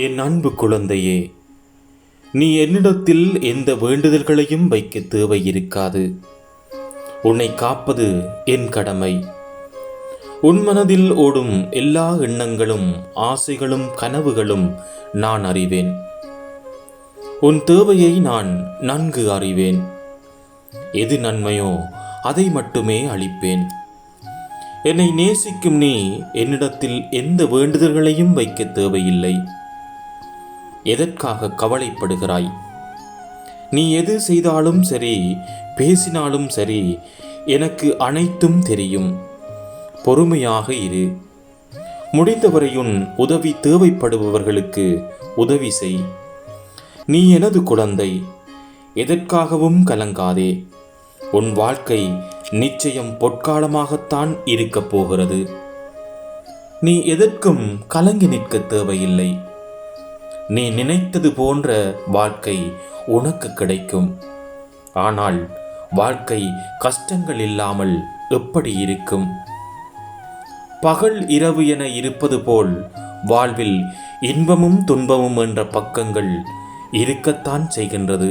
என் அன்பு குழந்தையே நீ என்னிடத்தில் எந்த வேண்டுதல்களையும் வைக்க தேவை இருக்காது உன்னை காப்பது என் கடமை. உன் மனதில் ஓடும் எல்லா எண்ணங்களும் ஆசைகளும் கனவுகளும் நான் அறிவேன். உன் தேவையை நான் நன்கு அறிவேன். எது நன்மையோ அதை மட்டுமே அளிப்பேன். என்னை நேசிக்கும் நீ என்னிடத்தில் எந்த வேண்டுதல்களையும் வைக்க தேவையில்லை. எதற்காக கவலைப்படுகிறாய்? நீ எது செய்தாலும் சரி பேசினாலும் சரி எனக்கு அனைத்தும் தெரியும். பொறுமையாக இரு. முடிந்தவரையும் உதவி தேவைப்படுபவர்களுக்கு உதவி செய். நீ எனது குழந்தை எதற்காகவும் கலங்காதே. உன் வாழ்க்கை நிச்சயம் பொற்காலமாகத்தான் இருக்கப் போகிறது. நீ எதற்கும் கலங்கி நிற்க தேவையில்லை. நீ நினைத்தது போன்ற வாழ்க்கை உனக்கு கிடைக்கும். ஆனால் வாழ்க்கை கஷ்டங்கள் இல்லாமல் எப்படி இருக்கும்? பகல் இரவு என இருப்பது போல் வாழ்வில் இன்பமும் துன்பமும் என்ற பக்கங்கள் இருக்கத்தான் செய்கின்றது.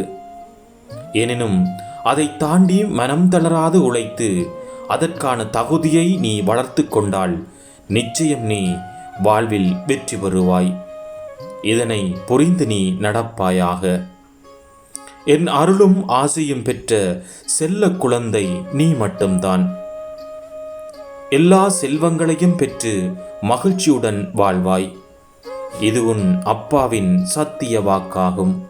எனினும் அதை தாண்டி மனம் தளராது உழைத்து அதற்கான தகுதியை நீ வளர்த்து கொண்டால் நிச்சயம் நீ வாழ்வில் வெற்றி பெறுவாய். இதனை புரிந்து நீ நடப்பாயாக. என் அருளும் ஆசையும் பெற்ற செல்ல குழந்தை நீ மட்டும்தான். எல்லா செல்வங்களையும் பெற்று மகிழ்ச்சியுடன் வாழ்வாய். இது உன் அப்பாவின் சத்திய வாக்காகும்.